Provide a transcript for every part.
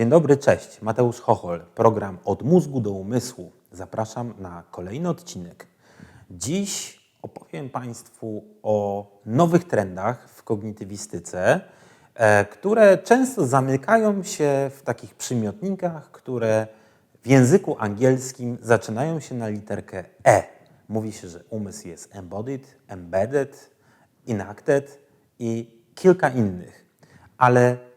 Dzień dobry, cześć. Mateusz Chochol, program Od mózgu do umysłu. Zapraszam na kolejny odcinek. Dziś opowiem Państwu o nowych trendach w kognitywistyce, e, które często zamykają się w takich przymiotnikach, które w języku angielskim zaczynają się na literkę E. Mówi się, że umysł jest embodied, embedded, enacted i kilka innych. Ale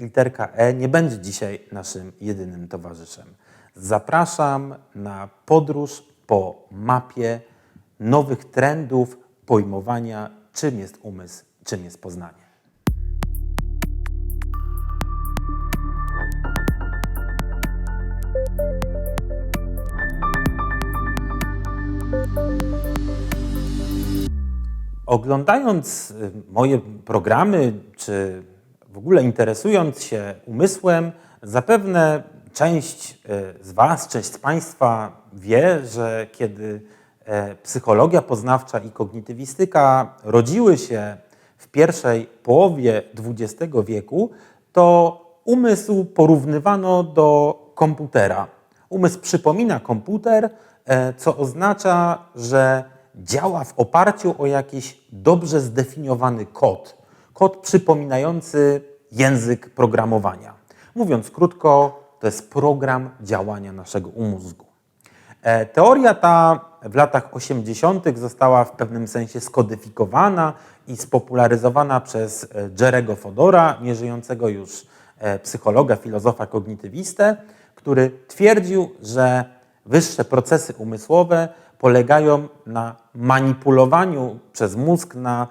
literka E nie będzie dzisiaj naszym jedynym towarzyszem. Zapraszam na podróż po mapie nowych trendów pojmowania, czym jest umysł, czym jest poznanie. Oglądając y, moje programy, czy w ogóle interesując się umysłem, zapewne część y, z Was, część z Państwa wie, że kiedy e, psychologia poznawcza i kognitywistyka rodziły się w pierwszej połowie XX wieku, to umysł porównywano do komputera. Umysł przypomina komputer, e, co oznacza, że działa w oparciu o jakiś dobrze zdefiniowany kod. Kod przypominający język programowania. Mówiąc krótko, to jest program działania naszego mózgu. E, Teoria ta w latach 80. została w pewnym sensie skodyfikowana i spopularyzowana przez e, Jerego Fodora, nieżyjącego już e, psychologa, filozofa, kognitywistę, który twierdził, że wyższe procesy umysłowe polegają na manipulowaniu przez mózg na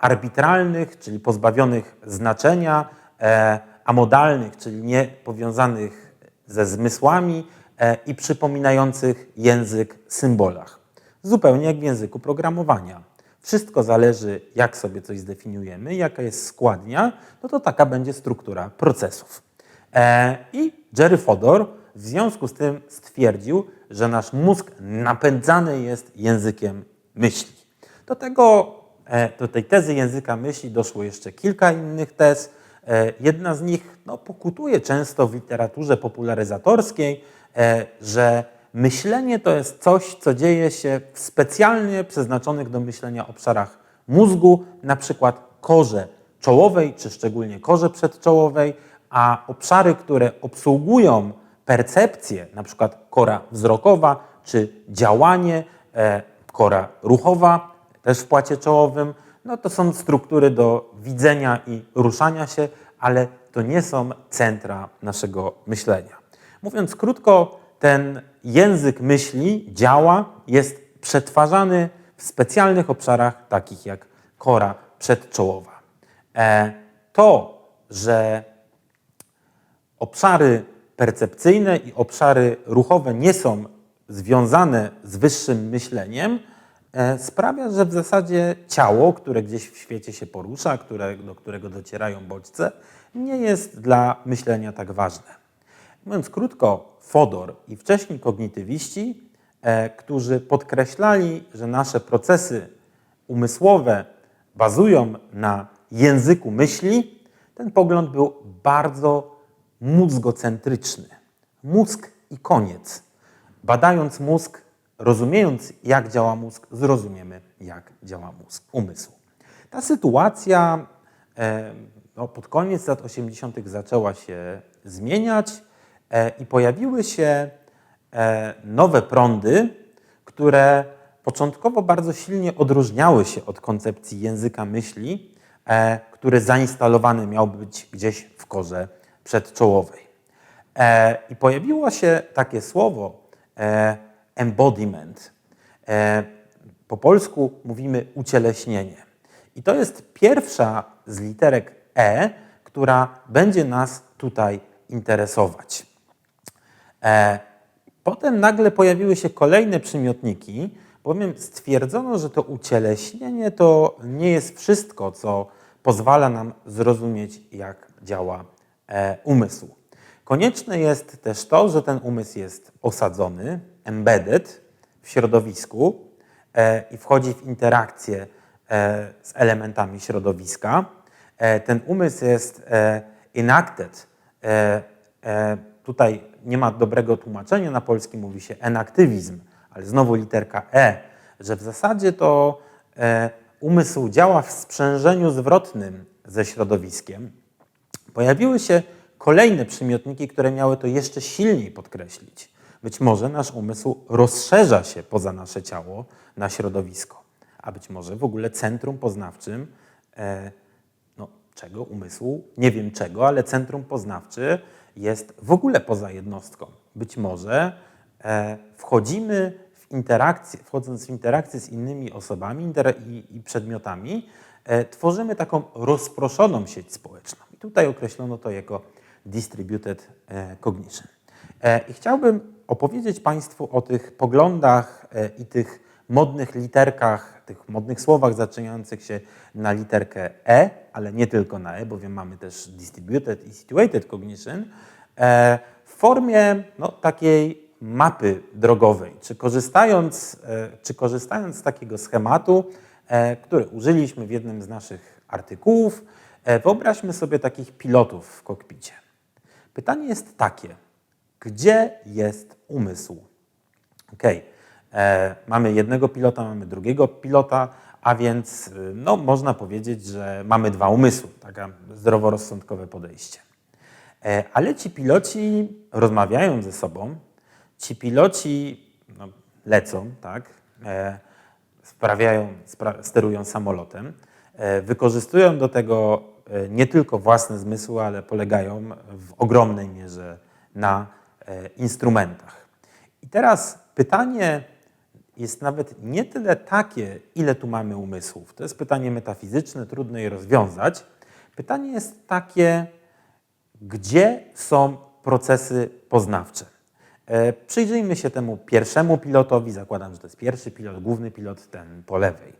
arbitralnych, czyli pozbawionych znaczenia, e, amodalnych, czyli nie powiązanych ze zmysłami e, i przypominających język symbolach. Zupełnie jak w języku programowania. Wszystko zależy, jak sobie coś zdefiniujemy, jaka jest składnia, no to taka będzie struktura procesów. E, I Jerry Fodor w związku z tym stwierdził, że nasz mózg napędzany jest językiem myśli. Do, tego, do tej tezy języka myśli doszło jeszcze kilka innych tez. E, Jedna z nich no, pokutuje często w literaturze popularyzatorskiej, e, że myślenie to jest coś, co dzieje się w specjalnie przeznaczonych do myślenia obszarach mózgu, na przykład korze czołowej, czy szczególnie korze przedczołowej, a obszary, które obsługują percepcję, na przykład kora wzrokowa, czy działanie, e, kora ruchowa, też w płacie czołowym, no to są struktury do widzenia i ruszania się, ale to nie są centra naszego myślenia. Mówiąc krótko, ten język myśli działa, jest przetwarzany w specjalnych obszarach, takich jak kora przedczołowa. E, to, że obszary percepcyjne i obszary ruchowe nie są związane z wyższym myśleniem, sprawia, że w zasadzie ciało, które gdzieś w świecie się porusza, które, do którego docierają bodźce, nie jest dla myślenia tak ważne. Mówiąc krótko, Fodor i wcześniej kognitywiści, e, którzy podkreślali, że nasze procesy umysłowe bazują na języku myśli, ten pogląd był bardzo mózgocentryczny. Mózg i koniec. Badając mózg, rozumiejąc jak działa mózg, zrozumiemy jak działa mózg, umysł. Ta sytuacja e, no, pod koniec lat 80. zaczęła się zmieniać e, i pojawiły się e, nowe prądy, które początkowo bardzo silnie odróżniały się od koncepcji języka myśli, który zainstalowany miał być gdzieś w korze przedczołowej. I pojawiło się takie słowo embodiment. E, po polsku mówimy ucieleśnienie. I to jest pierwsza z literek E, która będzie nas tutaj interesować. E, Potem nagle pojawiły się kolejne przymiotniki, bowiem stwierdzono, że to ucieleśnienie to nie jest wszystko, co pozwala nam zrozumieć, jak działa e, umysł. Konieczne jest też to, że ten umysł jest osadzony, embedded w środowisku e, i wchodzi w interakcję e, z elementami środowiska. E, ten umysł jest enacted tutaj nie ma dobrego tłumaczenia na polski, mówi się enaktywizm, ale znowu literka E, że w zasadzie to umysł działa w sprzężeniu zwrotnym ze środowiskiem. Pojawiły się kolejne przymiotniki, które miały to jeszcze silniej podkreślić. Być może nasz umysł rozszerza się poza nasze ciało na środowisko, a być może w ogóle centrum poznawczym e, no, czego umysłu, nie wiem czego, ale centrum poznawcze jest w ogóle poza jednostką. Być może e, wchodzimy w interakcję, wchodząc w interakcję z innymi osobami i, i przedmiotami, e, tworzymy taką rozproszoną sieć społeczną. I tutaj określono to jako distributed e, cognition. E, I chciałbym opowiedzieć Państwu o tych poglądach e, i tych modnych literkach, tych modnych słowach zaczynających się na literkę E, ale nie tylko na E, bowiem mamy też distributed i situated cognition, e, w formie no, takiej mapy drogowej. Czy korzystając, czy korzystając z takiego schematu, który użyliśmy w jednym z naszych artykułów, wyobraźmy sobie takich pilotów w kokpicie. Pytanie jest takie, gdzie jest umysł? Ok, e, mamy jednego pilota, mamy drugiego pilota, a więc e, no, można powiedzieć, że mamy dwa umysły, takie zdroworozsądkowe podejście. E, ale ci piloci rozmawiają ze sobą, ci piloci no, lecą, tak, e, sprawiają, spra sterują samolotem, e, wykorzystują do tego e, nie tylko własne zmysły, ale polegają w ogromnej mierze na instrumentach. I teraz pytanie jest nawet nie tyle takie, ile tu mamy umysłów. To jest pytanie metafizyczne, trudno je rozwiązać. Pytanie jest takie, gdzie są procesy poznawcze. E, przyjrzyjmy się temu pierwszemu pilotowi. Zakładam, że to jest pierwszy pilot, główny pilot, ten po lewej.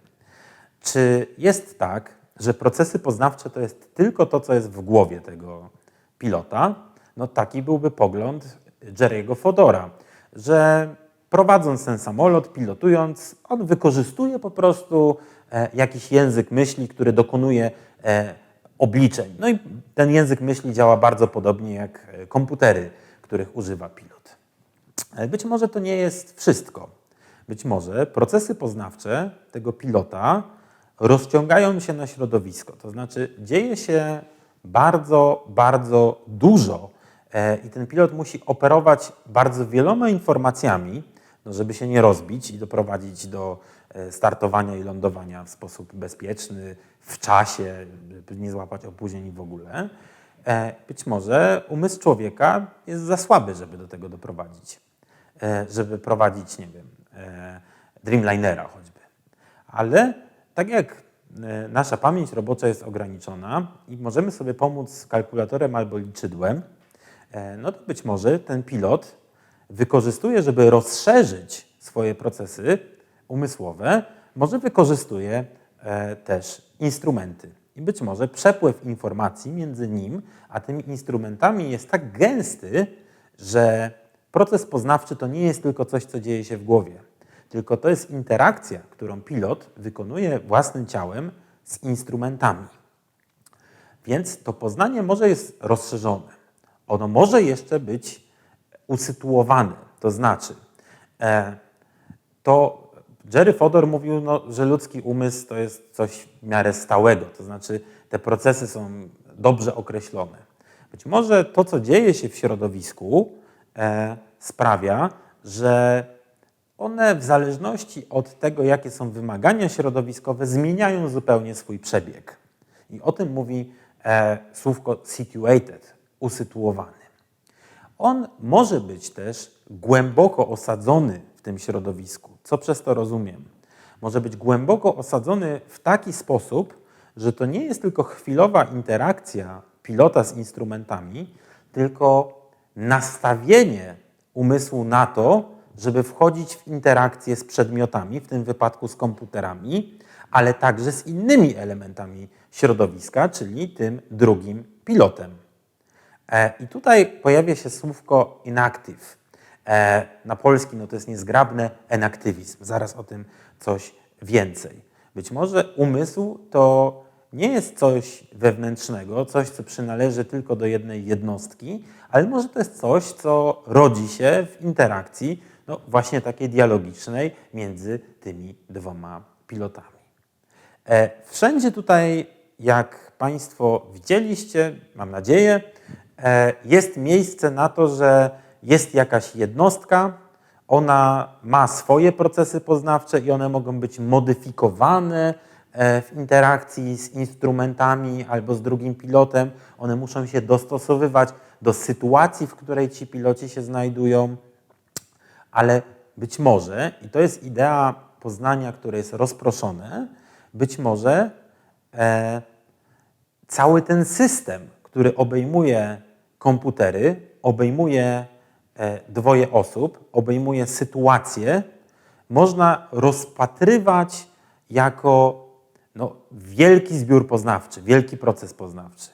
Czy jest tak, że procesy poznawcze to jest tylko to, co jest w głowie tego pilota? No taki byłby pogląd Jerry'ego Fodora, że prowadząc ten samolot, pilotując, on wykorzystuje po prostu e, jakiś język myśli, który dokonuje e, obliczeń. No i ten język myśli działa bardzo podobnie jak e, komputery, których używa pilot. Być może to nie jest wszystko. Być może procesy poznawcze tego pilota rozciągają się na środowisko. To znaczy dzieje się bardzo, bardzo dużo i ten pilot musi operować bardzo wieloma informacjami, no żeby się nie rozbić i doprowadzić do e, startowania i lądowania w sposób bezpieczny, w czasie, nie złapać opóźnień w ogóle. E, być może umysł człowieka jest za słaby, żeby do tego doprowadzić, żeby prowadzić, nie wiem, Dreamlinera choćby. Ale tak jak nasza pamięć robocza jest ograniczona i możemy sobie pomóc kalkulatorem albo liczydłem, E, no to być może ten pilot wykorzystuje, żeby rozszerzyć swoje procesy umysłowe, może wykorzystuje e, też instrumenty. I być może przepływ informacji między nim a tymi instrumentami jest tak gęsty, że proces poznawczy to nie jest tylko coś, co dzieje się w głowie, tylko to jest interakcja, którą pilot wykonuje własnym ciałem z instrumentami. Więc to poznanie może jest rozszerzone ono może jeszcze być usytuowane. To znaczy, e, to Jerry Fodor mówił, no, że ludzki umysł to jest coś w miarę stałego, to znaczy te procesy są dobrze określone. Być może to, co dzieje się w środowisku, e, sprawia, że one w zależności od tego, jakie są wymagania środowiskowe, zmieniają zupełnie swój przebieg. I o tym mówi e, słówko situated, usytuowany. On może być też głęboko osadzony w tym środowisku. Co przez to rozumiem? Może być głęboko osadzony w taki sposób, że to nie jest tylko chwilowa interakcja pilota z instrumentami, tylko nastawienie umysłu na to, żeby wchodzić w interakcję z przedmiotami, w tym wypadku z komputerami, ale także z innymi elementami środowiska, czyli tym drugim pilotem. E, I tutaj pojawia się słówko inactive. E, na polski no to jest niezgrabne enaktywizm. Zaraz o tym coś więcej. Być może umysł to nie jest coś wewnętrznego, coś, co przynależy tylko do jednej jednostki, ale może to jest coś, co rodzi się w interakcji, no właśnie takiej dialogicznej między tymi dwoma pilotami. E, wszędzie tutaj, jak Państwo widzieliście, mam nadzieję, jest miejsce na to, że jest jakaś jednostka, ona ma swoje procesy poznawcze i one mogą być modyfikowane e, w interakcji z instrumentami albo z drugim pilotem. One muszą się dostosowywać do sytuacji, w której ci piloci się znajdują, ale być może, i to jest idea poznania, które jest rozproszone, być może e, cały ten system, który obejmuje komputery, obejmuje e, dwoje osób, obejmuje sytuację, można rozpatrywać jako no, wielki zbiór poznawczy, wielki proces poznawczy.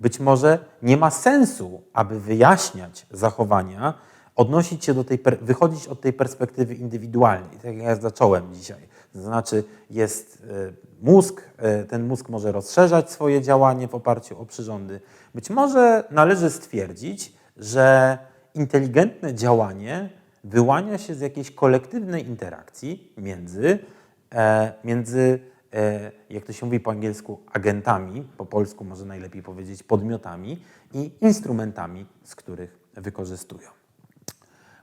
Być może nie ma sensu, aby wyjaśniać zachowania, odnosić się do tej, wychodzić od tej perspektywy indywidualnej, tak jak ja zacząłem dzisiaj. To znaczy jest e, mózg, e, ten mózg może rozszerzać swoje działanie w oparciu o przyrządy. Być może należy stwierdzić, że inteligentne działanie wyłania się z jakiejś kolektywnej interakcji między, e, między jak to się mówi po angielsku, agentami, po polsku może najlepiej powiedzieć podmiotami i instrumentami, z których wykorzystują.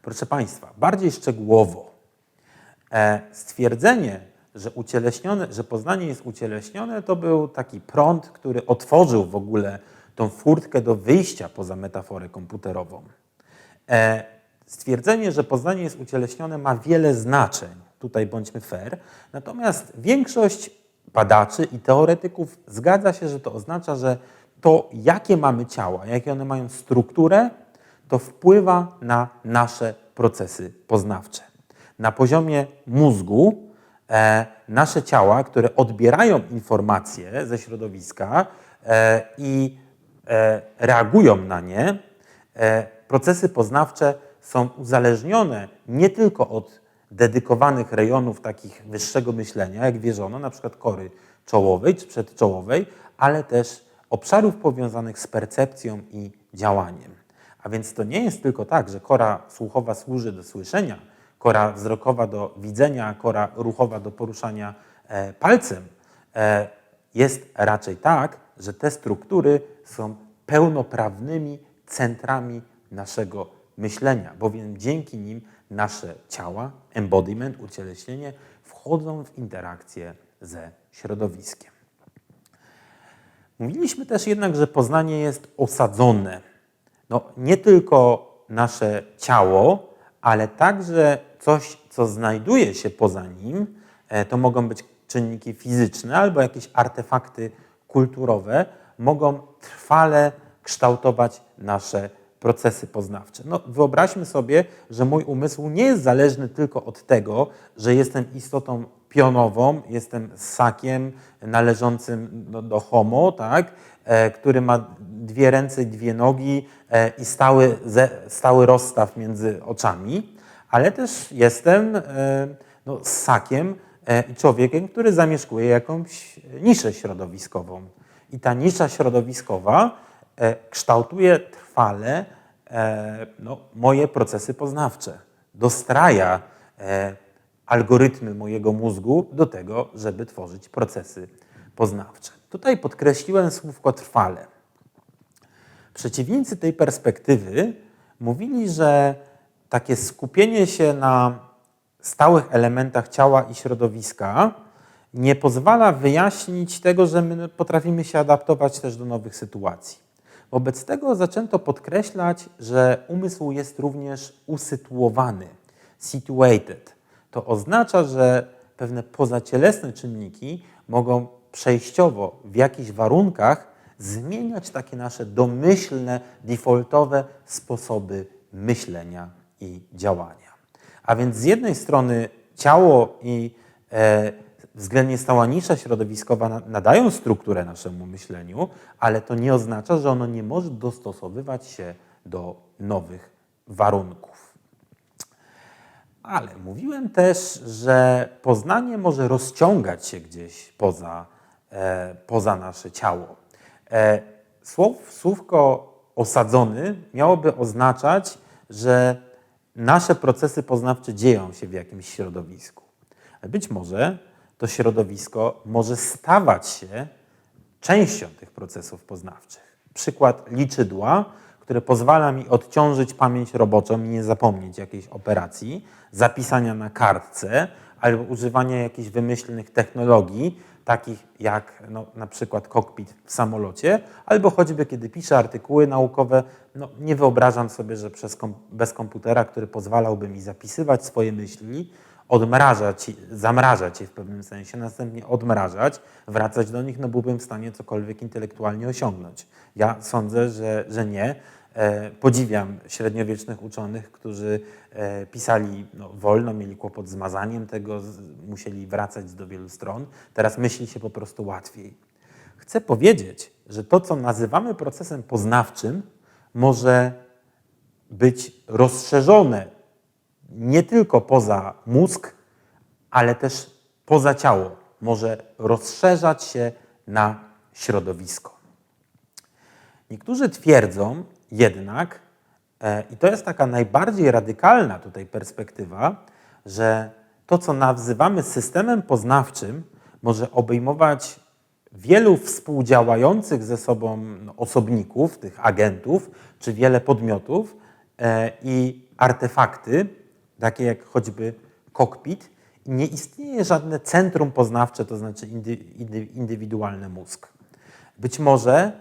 Proszę Państwa, bardziej szczegółowo stwierdzenie, że, ucieleśnione, że Poznanie jest ucieleśnione, to był taki prąd, który otworzył w ogóle tą furtkę do wyjścia poza metaforę komputerową. E, stwierdzenie, że Poznanie jest ucieleśnione ma wiele znaczeń, tutaj bądźmy fair, natomiast większość badaczy i teoretyków zgadza się, że to oznacza, że to, jakie mamy ciała, jakie one mają strukturę, to wpływa na nasze procesy poznawcze. Na poziomie mózgu e, nasze ciała, które odbierają informacje ze środowiska e, i e, reagują na nie, e, procesy poznawcze są uzależnione nie tylko od dedykowanych rejonów takich wyższego myślenia, jak wierzono, na przykład kory czołowej czy przedczołowej, ale też obszarów powiązanych z percepcją i działaniem. A więc to nie jest tylko tak, że kora słuchowa służy do słyszenia, kora wzrokowa do widzenia, kora ruchowa do poruszania e, palcem. E, jest raczej tak, że te struktury są pełnoprawnymi centrami naszego myślenia, bowiem dzięki nim nasze ciała, embodiment, ucieleśnienie, wchodzą w interakcję ze środowiskiem. Mówiliśmy też jednak, że poznanie jest osadzone no, nie tylko nasze ciało, ale także coś, co znajduje się poza nim. E, to mogą być czynniki fizyczne albo jakieś artefakty kulturowe, mogą trwale kształtować nasze procesy poznawcze. No, wyobraźmy sobie, że mój umysł nie jest zależny tylko od tego, że jestem istotą pionową, jestem ssakiem należącym do, do homo, tak? E, który ma dwie ręce i dwie nogi e, i stały, stały rozstaw między oczami, ale też jestem e, no, ssakiem i człowiekiem, który zamieszkuje jakąś niszę środowiskową. I ta nisza środowiskowa kształtuje trwale no, moje procesy poznawcze, dostraja algorytmy mojego mózgu do tego, żeby tworzyć procesy poznawcze. Tutaj podkreśliłem słówko trwale. Przeciwnicy tej perspektywy mówili, że takie skupienie się na stałych elementach ciała i środowiska nie pozwala wyjaśnić tego, że my potrafimy się adaptować też do nowych sytuacji. Wobec tego zaczęto podkreślać, że umysł jest również usytuowany, situated. To oznacza, że pewne pozacielesne czynniki mogą przejściowo w jakichś warunkach zmieniać takie nasze domyślne, defaultowe sposoby myślenia i działania. A więc z jednej strony ciało i e, względnie stała nisza środowiskowa nadają strukturę naszemu myśleniu, ale to nie oznacza, że ono nie może dostosowywać się do nowych warunków. Ale mówiłem też, że poznanie może rozciągać się gdzieś poza e, poza nasze ciało. E, słów, słówko osadzony miałoby oznaczać, że nasze procesy poznawcze dzieją się w jakimś środowisku. Być może to środowisko może stawać się częścią tych procesów poznawczych. Przykład liczydła, które pozwala mi odciążyć pamięć roboczą i nie zapomnieć jakiejś operacji, zapisania na kartce albo używania jakichś wymyślnych technologii, takich jak no, na przykład kokpit w samolocie, albo choćby kiedy piszę artykuły naukowe, no, nie wyobrażam sobie, że przez kom bez komputera, który pozwalałby mi zapisywać swoje myśli, odmrażać, zamrażać je w pewnym sensie, następnie odmrażać, wracać do nich, no byłbym w stanie cokolwiek intelektualnie osiągnąć. Ja sądzę, że, że nie. E, podziwiam średniowiecznych uczonych, którzy pisali no, wolno, mieli kłopot z mazaniem tego, musieli wracać do wielu stron. Teraz myśli się po prostu łatwiej. Chcę powiedzieć, że to, co nazywamy procesem poznawczym, może być rozszerzone nie tylko poza mózg, ale też poza ciało. Może rozszerzać się na środowisko. Niektórzy twierdzą jednak, e, i to jest taka najbardziej radykalna tutaj perspektywa, że to, co nazywamy systemem poznawczym, może obejmować wielu współdziałających ze sobą no, osobników, tych agentów, czy wiele podmiotów e, i artefakty, takie jak choćby kokpit, nie istnieje żadne centrum poznawcze, to znaczy indywidualny mózg. Być może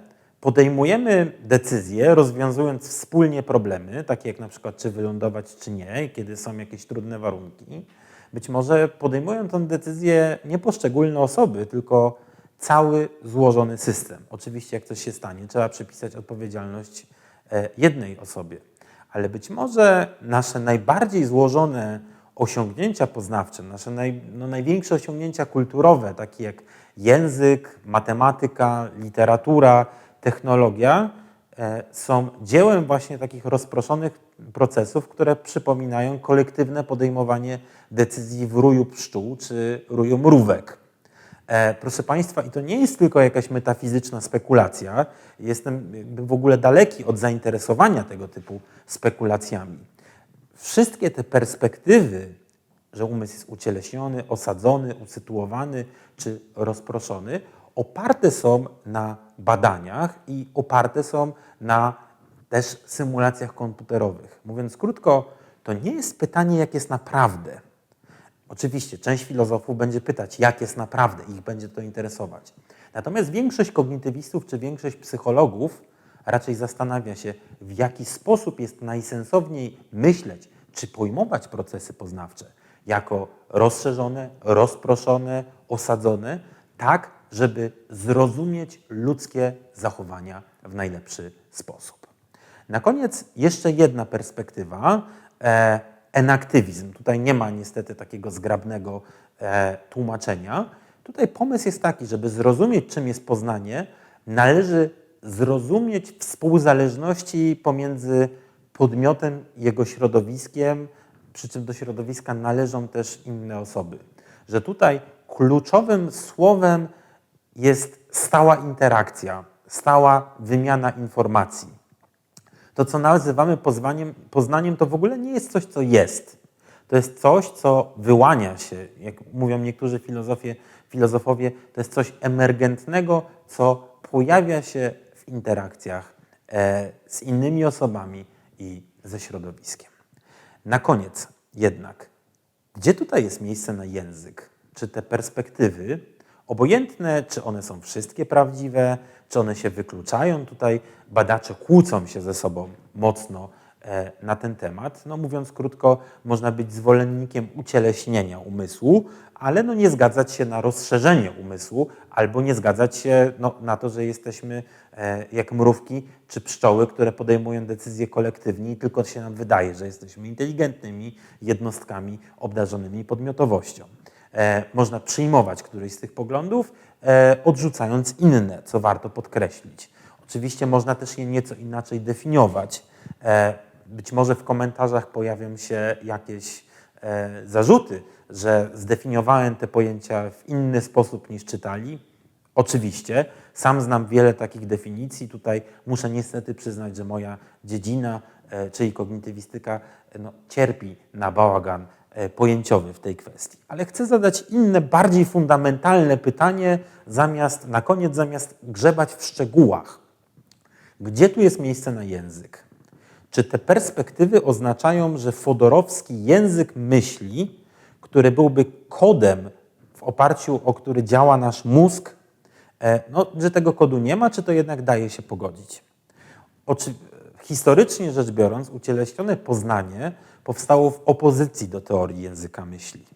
podejmujemy decyzje, rozwiązując wspólnie problemy, takie jak na przykład czy wylądować, czy nie, kiedy są jakieś trudne warunki. Być może podejmują tę decyzję nie poszczególne osoby, tylko cały złożony system. Oczywiście, jak coś się stanie, trzeba przypisać odpowiedzialność e, jednej osobie ale być może nasze najbardziej złożone osiągnięcia poznawcze, nasze naj, no, największe osiągnięcia kulturowe, takie jak język, matematyka, literatura, technologia, e, są dziełem właśnie takich rozproszonych procesów, które przypominają kolektywne podejmowanie decyzji w ruju pszczół czy ruju mrówek. E, proszę Państwa, i to nie jest tylko jakaś metafizyczna spekulacja, jestem w ogóle daleki od zainteresowania tego typu spekulacjami. Wszystkie te perspektywy, że umysł jest ucieleśniony, osadzony, usytuowany czy rozproszony, oparte są na badaniach i oparte są na też symulacjach komputerowych. Mówiąc krótko, to nie jest pytanie, jak jest naprawdę Oczywiście, część filozofów będzie pytać, jak jest naprawdę, ich będzie to interesować. Natomiast większość kognitywistów czy większość psychologów raczej zastanawia się, w jaki sposób jest najsensowniej myśleć czy pojmować procesy poznawcze jako rozszerzone, rozproszone, osadzone, tak, żeby zrozumieć ludzkie zachowania w najlepszy sposób. Na koniec jeszcze jedna perspektywa. E, enaktywizm. Tutaj nie ma niestety takiego zgrabnego e, tłumaczenia. Tutaj pomysł jest taki, żeby zrozumieć, czym jest poznanie, należy zrozumieć współzależności pomiędzy podmiotem jego środowiskiem, przy czym do środowiska należą też inne osoby. Że tutaj kluczowym słowem jest stała interakcja, stała wymiana informacji. To, co nazywamy pozwaniem, poznaniem, to w ogóle nie jest coś, co jest. To jest coś, co wyłania się, jak mówią niektórzy filozofie, filozofowie, to jest coś emergentnego, co pojawia się w interakcjach e, z innymi osobami i ze środowiskiem. Na koniec jednak, gdzie tutaj jest miejsce na język? Czy te perspektywy, obojętne, czy one są wszystkie prawdziwe, czy one się wykluczają. Tutaj badacze kłócą się ze sobą mocno e, na ten temat. No, mówiąc krótko, można być zwolennikiem ucieleśnienia umysłu, ale no nie zgadzać się na rozszerzenie umysłu, albo nie zgadzać się no, na to, że jesteśmy e, jak mrówki czy pszczoły, które podejmują decyzje kolektywnie i tylko się nam wydaje, że jesteśmy inteligentnymi jednostkami obdarzonymi podmiotowością. E, można przyjmować któryś z tych poglądów, e, odrzucając inne, co warto podkreślić. Oczywiście można też je nieco inaczej definiować. E, być może w komentarzach pojawią się jakieś zarzuty, że zdefiniowałem te pojęcia w inny sposób niż czytali. Oczywiście, sam znam wiele takich definicji. Tutaj muszę niestety przyznać, że moja dziedzina, czyli kognitywistyka, no, cierpi na bałagan pojęciowy w tej kwestii. Ale chcę zadać inne, bardziej fundamentalne pytanie, zamiast na koniec, zamiast grzebać w szczegółach. Gdzie tu jest miejsce na język? Czy te perspektywy oznaczają, że Fodorowski język myśli, który byłby kodem, w oparciu o który działa nasz mózg, e, no, że tego kodu nie ma, czy to jednak daje się pogodzić? Oczy... Historycznie rzecz biorąc, ucieleśnione poznanie powstało w opozycji do teorii języka myśli.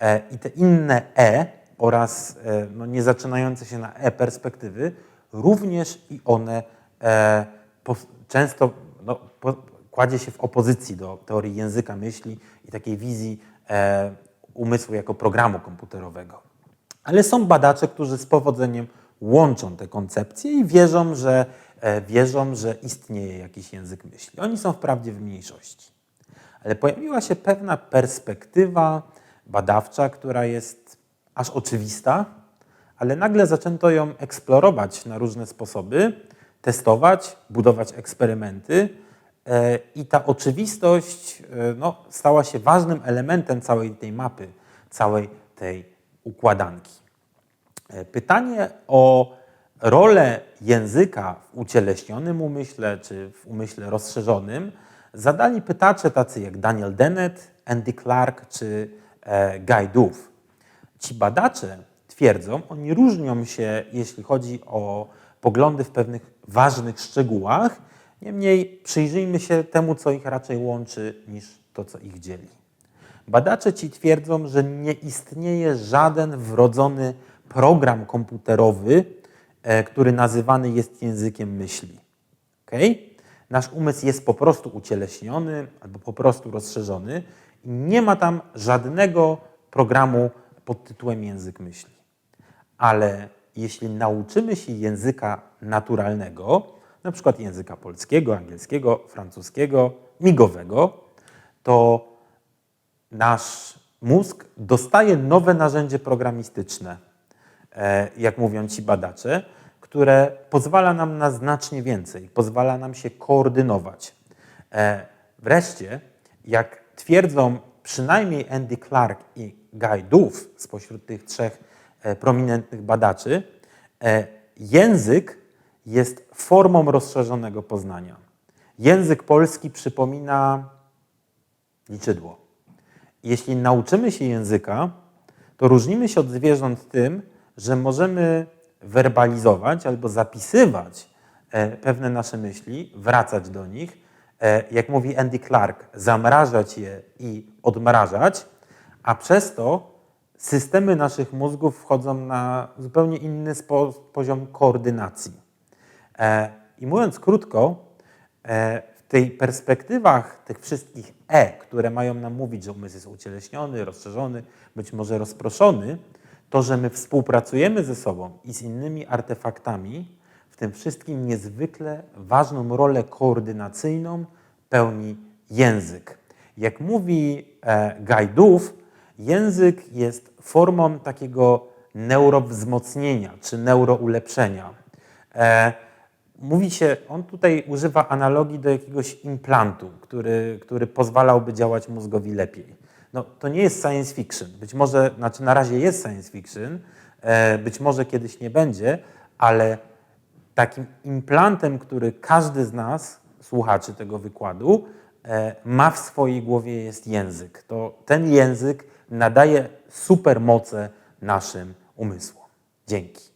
E, I te inne E oraz e, no, nie zaczynające się na E perspektywy, również i one e, po, często no, po, kładzie się w opozycji do teorii języka myśli i takiej wizji e, umysłu jako programu komputerowego. Ale są badacze, którzy z powodzeniem łączą te koncepcje i wierzą, że, wierzą, że istnieje jakiś język myśli. Oni są wprawdzie w mniejszości. Ale pojawiła się pewna perspektywa badawcza, która jest aż oczywista, ale nagle zaczęto ją eksplorować na różne sposoby, testować, budować eksperymenty. e, I ta oczywistość e, no, stała się ważnym elementem całej tej mapy, całej tej układanki. E, Pytanie o rolę języka w ucieleśnionym umyśle czy w umyśle rozszerzonym zadali pytacze tacy jak Daniel Dennett, Andy Clark czy e, Guy Duff. Ci badacze twierdzą, oni różnią się, jeśli chodzi o poglądy w pewnych ważnych szczegółach, niemniej przyjrzyjmy się temu, co ich raczej łączy, niż to, co ich dzieli. Badacze ci twierdzą, że nie istnieje żaden wrodzony program komputerowy, który nazywany jest językiem myśli. Okay? Nasz umysł jest po prostu ucieleśniony albo po prostu rozszerzony i nie ma tam żadnego programu pod tytułem język myśli. Ale jeśli nauczymy się języka naturalnego, na przykład języka polskiego, angielskiego, francuskiego, migowego, to nasz mózg dostaje nowe narzędzie programistyczne, e, jak mówią ci badacze, które pozwala nam na znacznie więcej, pozwala nam się koordynować. E, Wreszcie, jak twierdzą przynajmniej Andy Clark i Guy Duff spośród tych trzech e, prominentnych badaczy, e, język jest formą rozszerzonego poznania. Język polski przypomina liczydło. Jeśli nauczymy się języka, to różnimy się od zwierząt tym, że możemy werbalizować albo zapisywać e, pewne nasze myśli, wracać do nich, e, jak mówi Andy Clark, zamrażać je i odmrażać, a przez to systemy naszych mózgów wchodzą na zupełnie inny poziom koordynacji. E, I mówiąc krótko, w tej perspektywach tych wszystkich E, które mają nam mówić, że umysł jest ucieleśniony, rozszerzony, być może rozproszony, to, że my współpracujemy ze sobą i z innymi artefaktami, w tym wszystkim niezwykle ważną rolę koordynacyjną pełni język. Jak mówi e, Duff, język jest formą takiego neurowzmocnienia czy neuroulepszenia. E, mówi się, on tutaj używa analogii do jakiegoś implantu, który, który pozwalałby działać mózgowi lepiej. No, to nie jest science fiction. Być może, znaczy na razie jest science fiction, e, być może kiedyś nie będzie, ale takim implantem, który każdy z nas, słuchaczy tego wykładu, e, ma w swojej głowie jest język. To ten język nadaje supermoce naszym umysłom. Dzięki.